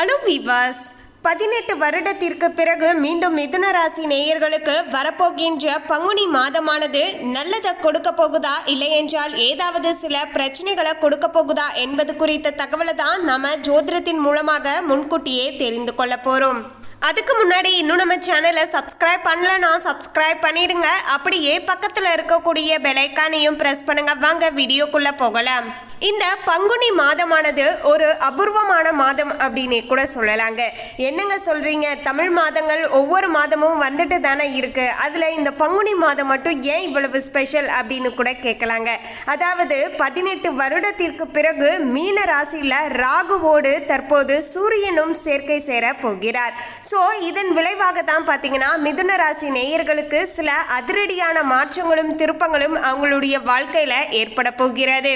அனு விவாஸ் பதினெட்டு வருடத்திற்கு பிறகு மீண்டும் மிதுன ராசி நேயர்களுக்கு வரப்போகின்ற பங்குனி மாதமானது நல்லதை கொடுக்க போகுதா இல்லை என்றால் ஏதாவது சில பிரச்சனைகளை கொடுக்க போகுதா என்பது குறித்த தகவலை தான் நம்ம ஜோதிடத்தின் மூலமாக முன்கூட்டியே தெரிந்து கொள்ள போறோம். அதுக்கு முன்னாடி இன்னும் நம்ம சேனலை சப்ஸ்கிரைப் பண்ணலன்னா சப்ஸ்கிரைப் பண்ணிடுங்க. அப்படியே பக்கத்தில் இருக்கக்கூடிய பெலைக்கானையும் ப்ரெஸ் பண்ணுங்க. வாங்க வீடியோக்குள்ள போகலாம். இந்த பங்குனி மாதமானது ஒரு அபூர்வமான மாதம் அப்படின்னு கூட சொல்லலாங்க. என்னங்க சொல்றீங்க? தமிழ் மாதங்கள் ஒவ்வொரு மாதமும் வந்துட்டு தானே இருக்கு. அதுல இந்த பங்குனி மாதம் மட்டும் ஏன் இவ்வளவு ஸ்பெஷல் அப்படின்னு கூட கேட்கலாங்க. அதாவது பதினெட்டு வருடத்திற்கு பிறகு மீன ராசியில ராகுவோடு தற்போது சூரியனும் சேர்க்கை சேர போகிறார். ஸோ இதன் விளைவாக தான் பார்த்தீங்கன்னா மிதுன ராசி நேயர்களுக்கு சில அதிரடியான மாற்றங்களும் திருப்பங்களும் அவங்களுடைய வாழ்க்கையில ஏற்பட போகிறது.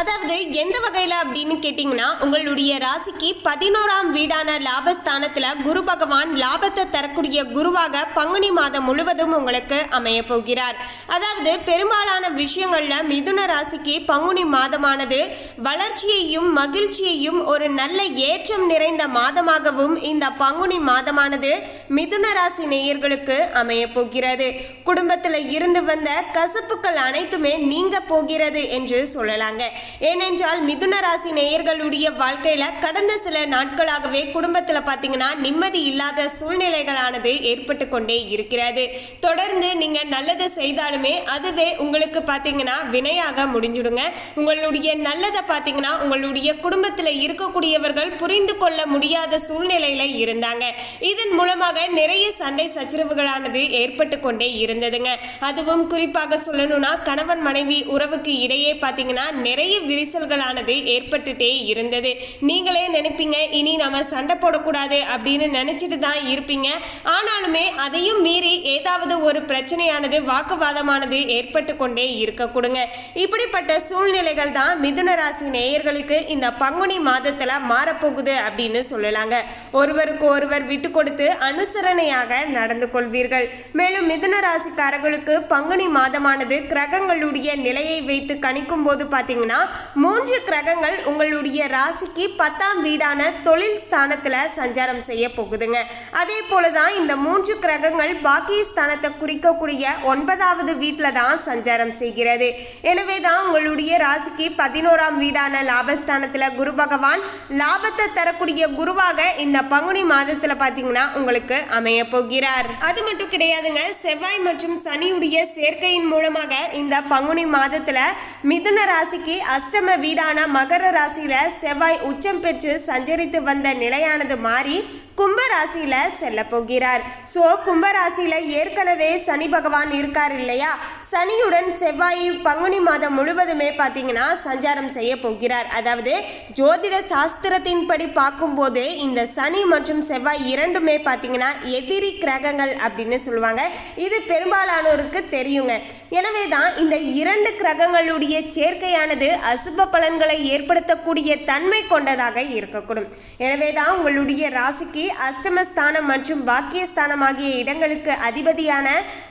அதாவது எந்த வகையில் அப்படின்னு கேட்டிங்கன்னா உங்களுடைய ராசிக்கு பதினோராம் வீடான லாபஸ்தானத்தில் குரு பகவான் லாபத்தை தரக்கூடிய குருவாக பங்குனி மாதம் முழுவதும் உங்களுக்கு அமைய போகிறார். அதாவது பெரும்பாலான விஷயங்களில் மிதுன ராசிக்கு பங்குனி மாதமானது வளர்ச்சியையும் மகிழ்ச்சியையும் ஒரு நல்ல ஏற்றம் நிறைந்த மாதமாகவும் இந்த பங்குனி மாதமானது மிதுன ராசி நேயர்களுக்கு அமைய போகிறது. குடும்பத்தில் இருந்து வந்த கசப்புக்கள் அனைத்துமே நீங்க போகிறது என்று சொல்லலாங்க. ஏனென்றால் மிதுன ராசி நேயர்களுடைய வாழ்க்கையில கடந்த சில நாட்களாகவே குடும்பத்தில் பார்த்தீங்கன்னா நிம்மதி இல்லாத சூழ்நிலைகளானது ஏற்பட்டு கொண்டே இருக்கிறது. தொடர்ந்து நீங்க நல்லது செய்தாலுமே அதுவே உங்களுக்கு பார்த்தீங்கன்னா வினையாக முடிஞ்சுடுங்க. உங்களுடைய நல்லதை பார்த்தீங்கன்னா உங்களுடைய குடும்பத்தில் இருக்கக்கூடியவர்கள் புரிந்து கொள்ள முடியாத சூழ்நிலையில இருந்தாங்க. இதன் மூலமாக நிறைய சண்டை சச்சரவுகளானது ஏற்பட்டு கொண்டே இருந்ததுங்க. அதுவும் குறிப்பாக சொல்லணும்னா கணவன் மனைவி உறவுக்கு இடையே பார்த்தீங்கன்னா நிறைய விரிசல்களானது ஏற்பட்டுட்டே இருந்தது. நீங்களே நினைப்பீங்க இனி நம்ம சண்டை போடக்கூடாது அப்படின்னு நினைச்சிட்டு தான் இருப்பீங்க. ஆனாலுமே அதையும் மீறி ஏதாவது ஒரு பிரச்சனையானது வாக்குவாதமானது ஏற்பட்டு கொண்டே இருக்க கொடுங்க. இப்படிப்பட்ட சூழ்நிலைகள் தான் மிதுன ராசி நேயர்களுக்கு இந்த பங்குனி மாதத்துல மாறப்போகுது அப்படின்னு சொல்லலாங்க. ஒருவருக்கு ஒருவர் விட்டு கொடுத்து அனுசரணையாக நடந்து கொள்வீர்கள். மேலும் மிதுன ராசிக்காரர்களுக்கு பங்குனி மாதமானது கிரகங்களுடைய நிலையை வைத்து கணிக்கும் போது பார்த்தீங்கன்னா மூன்று கிரகங்கள் உங்களுடைய ராசிக்கு பத்தாம் வீடான தொழில் ஸ்தானத்தில் சஞ்சாரம் செய்ய போகுதுங்க. அதே போல தான் இந்த மூன்று கிரகங்கள் பாக்கிய ஸ்தானத்தை குறிக்கக்கூடிய ஒன்பதாவது வீட்டில் தான் சஞ்சாரம் செய்கிறது. எனவே தான் உங்களுடைய ராசிக்கு பதினோராம் வீடான லாபஸ்தானத்தில் குரு பகவான் லாபத்தை தரக்கூடிய குருவாக இந்த பங்குனி மாதத்தில் பார்த்தீங்கன்னா உங்களுக்கு அமைய போகிறார். அது மட்டும் கிடையாதுங்க செவ்வாய் மற்றும் சனியுடைய சேர்க்கையின் மூலமாக இந்த பங்குனி மாதத்தில் மிதுன ராசிக்கு அஷ்ட அஷ்டம வீடான மகர ராசியில செவ்வாய் உச்சம் பெற்று சஞ்சரித்து வந்த நிலையானது மாறி கும்பராசியில் செல்ல போகிறார். ஸோ கும்பராசியில் ஏற்கனவே சனி பகவான் இருக்கார் இல்லையா? சனியுடன் செவ்வாய் பங்குனி மாதம் முழுவதுமே பார்த்தீங்கன்னா சஞ்சாரம் செய்ய போகிறார். அதாவது ஜோதிட சாஸ்திரத்தின்படி பார்க்கும்போது இந்த சனி மற்றும் செவ்வாய் இரண்டுமே பார்த்தீங்கன்னா எதிரி கிரகங்கள் அப்படின்னு சொல்லுவாங்க. இது பெரும்பாலானோருக்கு தெரியுங்க. எனவே தான் இந்த இரண்டு கிரகங்களுடைய சேர்க்கையானது அசுப பலன்களை ஏற்படுத்தக்கூடிய தன்மை கொண்டதாக இருக்கக்கூடும். எனவே தான் உங்களுடைய ராசிக்கு அஷ்டமஸ்தானம் மற்றும் பாக்கியஸ்தானம் ஆகிய இடங்களுக்கு அதிபதியான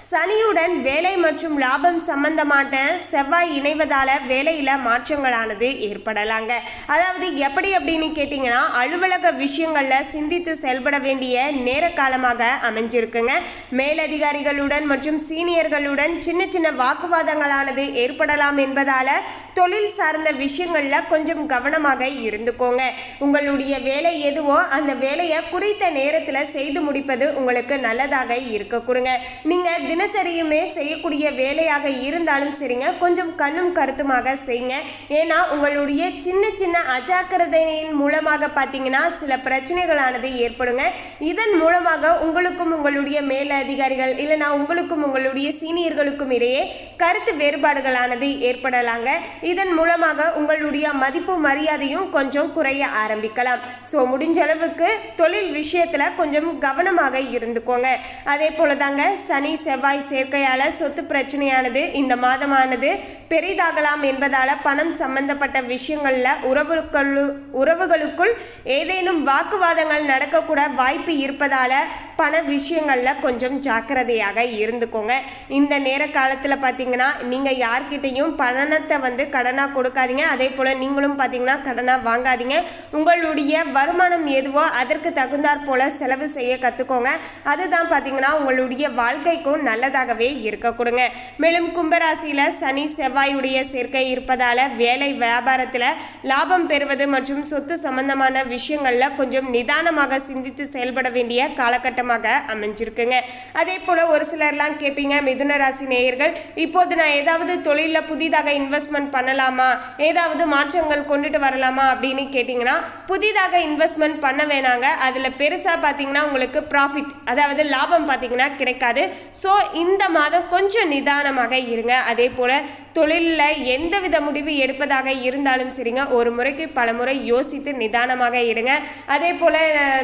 சனியுடன் வேலை மற்றும் லாபம் சம்பந்தமான செவ்வாய் இணைவதால வேலையில மாற்றங்களானது ஏற்படலாங்க. அதாவது எப்படி அப்படின்னு கேட்டிங்கன்னா அலுவலக விஷயங்களில் சிந்தித்து செயல்பட வேண்டிய நேர காலமாக அமைஞ்சிருக்குங்க. மேலதிகாரிகளுடன் மற்றும் சீனியர்களுடன் சின்ன சின்ன வாக்குவாதங்களானது ஏற்படலாம் என்பதால தொழில் சார்ந்த விஷயங்களில் கொஞ்சம் கவனமாக இருந்துக்கோங்க. உங்களுடைய வேலை எதுவோ அந்த வேலையை குறி குறித்த நேரத்தில் செய்து முடிப்பது உங்களுக்கு நல்லதாக இருக்க கொடுங்க. நீங்கள் தினசரியுமே செய்யக்கூடிய வேலையாக இருந்தாலும் சரிங்க. கொஞ்சம் கண்ணும் கருத்துமாக செய்யுங்க ஏன்னா உங்களுடைய சின்ன சின்ன அஜாக்கிரதையின் மூலமாக பார்த்தீங்கன்னா சில பிரச்சனைகளானது ஏற்படுங்க. இதன் மூலமாக உங்களுக்கும் உங்களுடைய மேல அதிகாரிகள் இல்லைனா உங்களுக்கும் உங்களுடைய சீனியர்களுக்கும் இடையே கருத்து வேறுபாடுகளானது ஏற்படலாங்க. இதன் மூலமாக உங்களுடைய மதிப்பு மரியாதையும் கொஞ்சம் குறைய ஆரம்பிக்கலாம். ஸோ முடிஞ்ச அளவுக்கு தொழில் விஷயத்தில் கொஞ்சம் கவனமாக இருந்துக்கோங்க. அதே போல தாங்க சனி செவ்வாய் சேர்க்கையால் சொத்து பிரச்சனையானது இந்த மாதமானது பெரிதாகலாம் என்பதால் பணம் சம்பந்தப்பட்ட விஷயங்களில் உறவுகள் உறவுகளுக்குள் ஏதேனும் வாக்குவாதங்கள் நடக்கக்கூட வாய்ப்பு இருப்பதால் பண விஷயங்களில் கொஞ்சம் ஜாக்கிரதையாக இருந்துக்கோங்க. இந்த நேர காலத்தில் பார்த்தீங்கன்னா நீங்கள் யார்கிட்டையும் பணத்தை வந்து கடனாக கொடுக்காதீங்க. அதே போல் நீங்களும் பார்த்தீங்கன்னா கடனாக வாங்காதீங்க. உங்களுடைய வருமானம் எதுவோ அதற்கு தகுந்தாற் போல் செலவு செய்ய கற்றுக்கோங்க அதுதான் பார்த்தீங்கன்னா உங்களுடைய வாழ்க்கைக்கும் நல்லதாகவே இருக்க கொடுங்க. மேலும் கும்பராசியில் சனி செவ்வாயுடைய சேர்க்கை இருப்பதால் வேலை வியாபாரத்தில் லாபம் பெறுவது மற்றும் சொத்து சம்பந்தமான விஷயங்களில் கொஞ்சம் நிதானமாக சிந்தித்து செயல்பட வேண்டிய காலகட்டம் காலகட்டமாக அமைஞ்சிருக்குங்க. அதே போல் ஒரு சிலர்லாம் கேட்பீங்க மிதுன ராசி நேயர்கள் இப்போது நான் ஏதாவது தொழிலில் புதிதாக இன்வெஸ்ட்மெண்ட் பண்ணலாமா? ஏதாவது மாற்றங்கள் கொண்டுட்டு வரலாமா? அப்படின்னு கேட்டிங்கன்னா புதிதாக இன்வெஸ்ட்மெண்ட் பண்ண வேணாங்க. அதில் பெருசாக பார்த்தீங்கன்னா உங்களுக்கு ப்ராஃபிட் அதாவது லாபம் பார்த்தீங்கன்னா கிடைக்காது. ஸோ இந்த மாதம் கொஞ்சம் நிதானமாக இருங்க. அதே போல் தொழிலில் எந்த வித முடிவு எடுப்பதாக இருந்தாலும் சரிங்க. ஒரு முறைக்கு பல முறை யோசித்து நிதானமாக எடுங்க. அதே போல்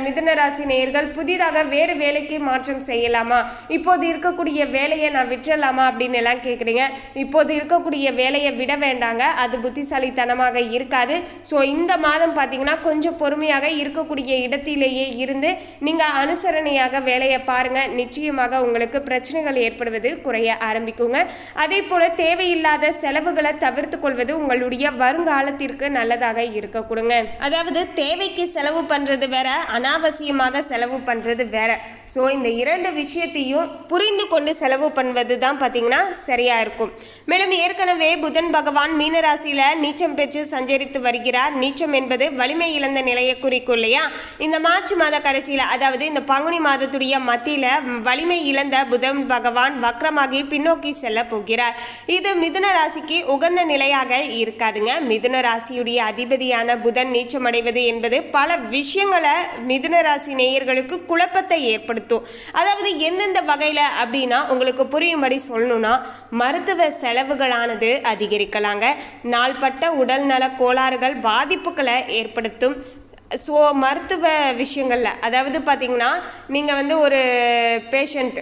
மிதுன ராசி நேயர்கள் புதிதாக வேறு வேலைக்கு மாற்றம் செய்யலாமா? இப்போது இருக்கக்கூடிய வேலையை நான் விட்டுறலாமா அப்படின்னு எல்லாம் கேட்குறீங்க இப்போது இருக்கக்கூடிய வேலையை விட வேண்டாங்க. அது புத்திசாலித்தனமாக இருக்காது. ஸோ இந்த மாதம் பார்த்தீங்கன்னா கொஞ்சம் பொறுமையாக இருக்கக்கூடிய இடத்திலேயே இருந்து நீங்கள் அனுசரணையாக வேலையை பாருங்கள் நிச்சயமாக உங்களுக்கு பிரச்சனைகள் ஏற்படுவது குறைய ஆரம்பிக்குங்க. அதே போல் தேவையில்லாத செலவுகளை தவிர்த்து கொள்வது உங்களுடைய வருங்காலத்திற்கு நல்லதாக இருக்க கொடுங்க. அதாவது தேவைக்கு செலவு பண்ணுறது வேற அனாவசியமாக செலவு பண்ணுறது வேற. ஸோ இந்த இரண்டு விஷயத்தையும் புரிந்து கொண்டு செலவு பண்ணுவது தான் பார்த்தீங்கன்னா சரியாக இருக்கும். மேலும் ஏற்கனவே புதன் பகவான் மீனராசியில் நீச்சம் பெற்று சஞ்சரித்து வருகிறார். நீச்சம் என்பது வலிமை இழந்த நிலையை குறிக்கும் இல்லையா? இந்த மார்ச் மாத கடைசியில் அதாவது இந்த பங்குனி மாதத்துடைய மத்தியில் வலிமை இழந்த புதன் பகவான் வக்ரமாகி பின்னோக்கி செல்ல போகிறார். இது மிதுன ராசிக்கு உகந்த நிலையாக இருக்காதுங்க. மிதுன ராசியுடைய அதிபதியான புதன் நீச்சமடைவது என்பது பல விஷயங்களை மிதுன ராசி நேயர்களுக்கு குழப்பத்தை ஏற்படுத்தும். அதாவது எந்தெந்த வகையில் அப்படின்னா உங்களுக்கு புரியும்படி சொல்லணும்னா மருத்துவ செலவுகளானது அதிகரிக்கலாங்க. நாள்பட்ட உடல்நல கோளாறுகள் பாதிப்புகளை ஏற்படுத்தும். ஸோ மருத்துவ விஷயங்களில் அதாவது பார்த்தீங்கன்னா நீங்கள் வந்து ஒரு பேஷண்ட்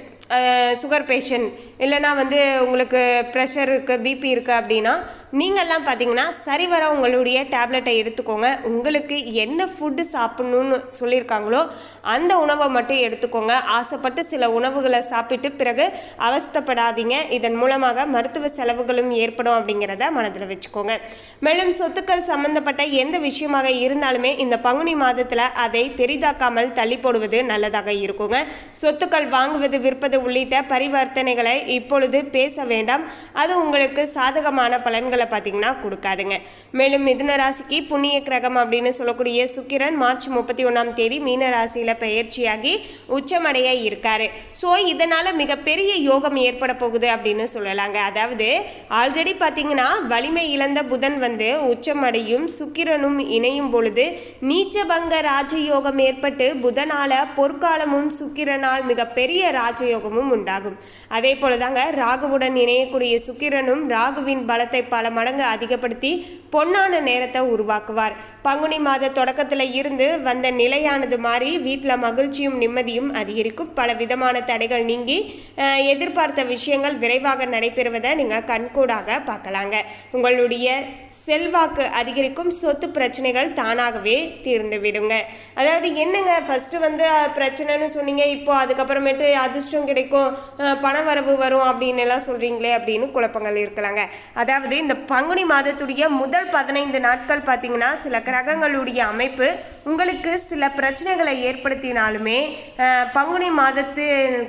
சுகர் பேஷண்ட் இல்லைனா வந்து உங்களுக்கு ப்ரெஷர் இருக்குது பிபி இருக்குது அப்படின்னா நீங்கள்லாம் பார்த்தீங்கன்னா சரிவர உங்களுடைய டேப்லெட்டை எடுத்துக்கோங்க. உங்களுக்கு என்ன ஃபுட்டு சாப்பிட்ணுன்னு சொல்லியிருக்காங்களோ அந்த உணவை மட்டும் எடுத்துக்கோங்க. ஆசைப்பட்டு சில உணவுகளை சாப்பிட்டு பிறகு அவஸ்தைப்படாதீங்க. இதன் மூலமாக மருத்துவ செலவுகளும் ஏற்படும் அப்படிங்கிறத மனதில் வச்சுக்கோங்க. மேலும் சொத்துக்கள் சம்பந்தப்பட்ட எந்த விஷயமாக இருந்தாலுமே இந்த பங்குனி மாதத்தில் அதை பெரிதாக்காமல் தள்ளி போடுவது நல்லதாக இருக்குங்க. சொத்துக்கள் வாங்குவது விற்பது உள்ளிட்ட பரிவர்த்தனைகளை இப்பொழுது பேச வேண்டாம். அது உங்களுக்கு சாதகமான பலன்களை பார்த்தீங்கன்னா கொடுக்காதுங்க. மேலும் மிதுன ராசிக்கு புண்ணிய கிரகம் அப்படின்னு சொல்லக்கூடிய சுக்கிரன் மார்ச் முப்பத்தி ஒன்றாம் தேதி மீன ராசியில் பயிற்சியாகி உச்சமடைய இருக்காரு. ஸோ இதனால் மிகப்பெரிய யோகம் ஏற்பட போகுது அப்படின்னு சொல்லலாங்க. அதாவது ஆல்ரெடி பார்த்தீங்கன்னா வலிமை இழந்த புதன் வந்து உச்சமடையும் சுக்கிரனும் இணையும் பொழுது நீச்சபங்க ராஜயோகம் ஏற்பட்டு புதனால பொற்காலமும் சுக்கிரனால் மிகப்பெரிய ராஜயோகமும் உண்டாகும். அதே போல தாங்க ராகுவுடன் இணையக்கூடிய சுக்கிரனும் ராகுவின் பலத்தை பல மடங்கு அதிகப்படுத்தி பொன்னான நேரத்தை உருவாக்குவார். பங்குனி மாத தொடக்கத்தில் இருந்து வந்த நிலையானது மாறி வீட்டில் மகிழ்ச்சியும் நிம்மதியும் அதிகரிக்கும். பல விதமான தடைகள் நீங்கி எதிர்பார்த்த விஷயங்கள் விரைவாக நடைபெறுவதை நீங்கள் கண்கூடாக பார்க்கலாங்க. உங்களுடைய செல்வாக்கு அதிகரிக்கும். சொத்து பிரச்சனைகள் தானாகவே தீர்ந்து விடுங்க. அதாவது என்னங்க ஃபஸ்ட்டு வந்து பிரச்சனைன்னு சொன்னீங்க இப்போ அதுக்கப்புறமேட்டு அதிர்ஷ்டம் கிடைக்கும். பண வரவு வரும். அப்படின்னு எல்லாம் சொல்கிறீங்களே அப்படின்னு குழப்பங்கள் இருக்கலாங்க. அதாவது இந்த பங்குனி மாதத்துடைய முதல் பதினைந்து நாட்கள் பார்த்தீங்கன்னா சில கிரகங்களுடைய அமைப்பு உங்களுக்கு சில பிரச்சனைகளை ஏற்படுத்தினாலுமே பங்குனி மாதத்து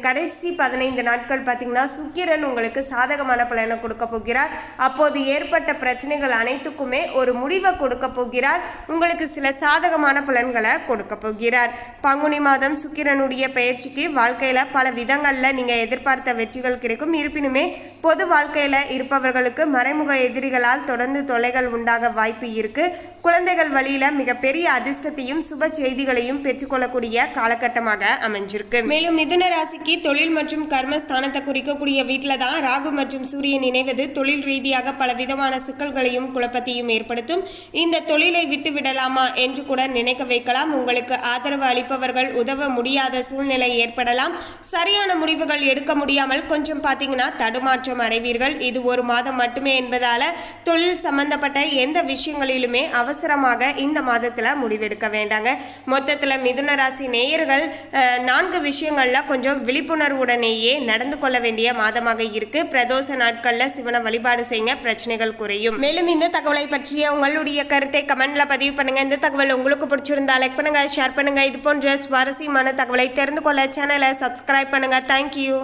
கடைசி பதினைந்து நாட்கள் பார்த்தீங்கன்னா சுக்கிரன் உங்களுக்கு சாதகமான பலனை கொடுக்க போகிறார். அப்போது ஏற்பட்ட பிரச்சனைகள் அனைத்துக்குமே ஒரு முடிவை கொடுக்க போகிறார். உங்களுக்கு சில சாதகமான பலன்களை கொடுக்க போகிறார். பங்குனி மாதம் சுக்கிரனுடைய பயிற்சிக்கு வாழ்க்கையில் பல விதங்களில் நீங்கள் எதிர்பார்த்த வெற்றிகள் கிடைக்கும். இருப்பினுமே பொது வாழ்க்கையில் இருப்பவர்களுக்கு மறைமுக எதிரிகளால் தொடர்ந்து தொலைகள் உண்டாக வாய்ப்பு இருக்கு. குழந்தைகள் வழியில் மிகப்பெரிய அதிர்ஷ்டத்தையும் சுப செய்திகளையும் பெற்றுக்கொள்ளக்கூடிய காலகட்டமாக அமைஞ்சிருக்கு. மேலும் மிதுன ராசிக்கு தொழில் மற்றும் கர்மஸ்தானத்தை குறிக்கக்கூடிய வீட்டில் தான் ராகு மற்றும் சூரியன் இணைவது தொழில் ரீதியாக பல விதமான சிக்கல்களையும் குழப்பத்தையும் ஏற்படுத்தும். இந்த தொழிலை விட்டு விடலாமா என்று கூட நினைக்க வைக்கலாம். உங்களுக்கு ஆதரவு அளிப்பவர்கள் உதவ முடியாத சூழ்நிலை ஏற்படலாம். சரியான முடிவுகள் எடுக்க முடியாமல் கொஞ்சம் கொஞ்சம் பார்த்தீங்கன்னா தடுமாற்றம் அடைவீர்கள். இது ஒரு மாதம் மட்டுமே என்பதால தொழில் சம்பந்தப்பட்ட எந்த விஷயங்களிலுமே அவசரமாக இந்த மாதத்தில் முடிவெடுக்க வேண்டாங்க. மொத்தத்தில் மிதுன ராசி நேயர்கள் நான்கு விஷயங்களில் கொஞ்சம் விழிப்புணர்வுடனேயே நடந்து கொள்ள வேண்டிய மாதமாக இருக்கு. பிரதோஷ நாட்களில் சிவனை வழிபாடு செய்யுங்க பிரச்சனைகள் குறையும். மேலும் இந்த தகவலை பற்றிய உங்களுடைய கருத்தை கமெண்ட்ல பதிவு பண்ணுங்க. இந்த தகவல் உங்களுக்கு பிடிச்சிருந்தா லைக் பண்ணுங்க ஷேர் பண்ணுங்க. இது போன்ற சுவாரஸ்யமான தகவலை தெரிந்து கொள்ள சேனலை சப்ஸ்கிரைப் பண்ணுங்க. தேங்க்யூ